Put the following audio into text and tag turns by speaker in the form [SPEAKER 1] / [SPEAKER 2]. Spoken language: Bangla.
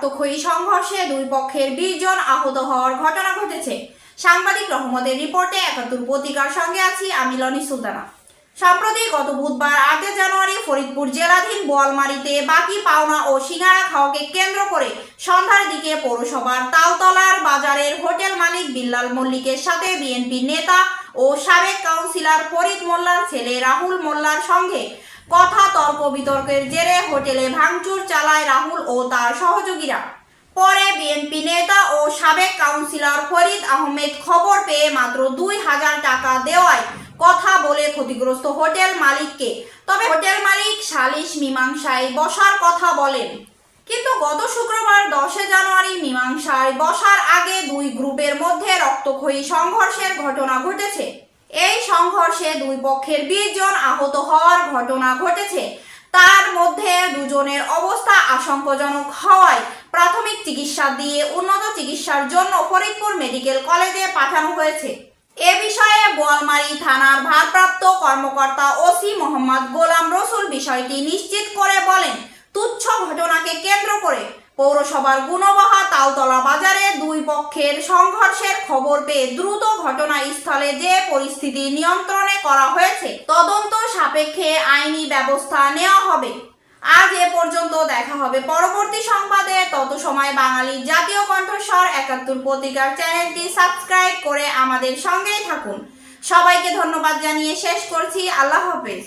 [SPEAKER 1] রক্তক্ষয়ী সংঘর্ষে দুই পক্ষের বিশ জন আহত হওয়ার ঘটনা ঘটেছে। সাংবাদিক রহমতের রিপোর্টে একাত্তর পত্রিকার সঙ্গে আছি আমি লনি সুলতানা। সম্প্রতি গত বুধবার আটই জানুয়ারি ফরিদপুর জেলাধীন বোয়ালমারিতে বাকি পাওনা ও সিঙ্গারা খাওয়াকে কেন্দ্র করে সন্ধ্যার দিকে পৌরসভার তালতলার বাজারের হোটেল মালিক বিল্লাল মল্লিকের সাথে বিএনপি নেতা ও সাবেক কাউন্সিলর ফরিদ মোল্লার ছেলে রাহুল মোল্লার সঙ্গে কথা, তর্ক, বিতর্কের জেরে হোটেলে ভাঙচুর চালায় রাহুল ও তার সহযোগীরা। পরে বিএনপি নেতা ও সাবেক কাউন্সিলর ফরিদ আহমেদ খবর পেয়ে মাত্র দুই হাজার টাকা দেওয়ায় কথা বলে ক্ষতিগ্রস্ত হোটেল মালিককে। তবে হোটেল মালিক সালিশ মীমাংসায় বসার কথা বলেন। কিন্তু গত শুক্রবার দশে জানুয়ারি মীমাংসায় বসার আগে দুই গ্রুপের মধ্যে রক্তক্ষয়ী সংঘর্ষের ঘটনা ঘটেছে। এই সংঘর্ষে দুই পক্ষের বিশ জন আহত হওয়ার ঘটনা ঘটেছে। তার মধ্যে দুজনের অবস্থা আশঙ্কাজনক হওয়ায় প্রাথমিক চিকিৎসা দিয়ে উন্নত চিকিৎসার জন্য ফরিদপুর মেডিকেল কলেজে পাঠানো হয়েছে। এ বিষয়ে বোয়ালমারী থানার ভারপ্রাপ্ত কর্মকর্তা ওসি মোহাম্মদ গোলাম রসুল বিষয়টি নিশ্চিত করে বলেন, তুচ্ছ ঘটনাকে কেন্দ্র করে পৌরসভার গুণবাহা তালতলা বাজারে দুই পক্ষের সংঘর্ষের খবর পেয়ে দ্রুত ঘটনাস্থলে যে পরিস্থিতি নিয়ন্ত্রণে করা হয়েছে, তদন্ত সাপেক্ষে আইনি ব্যবস্থা নেওয়া হবে। আজ এ পর্যন্ত দেখা হবে পরবর্তী সংবাদে। তত সময় বাঙালি জাতীয় কণ্ঠস্বর একাত্তর পত্রিকার চ্যানেলটি সাবস্ক্রাইব করে আমাদের সঙ্গেই থাকুন। সবাইকে ধন্যবাদ জানিয়ে শেষ করছি। আল্লাহ হাফেজ।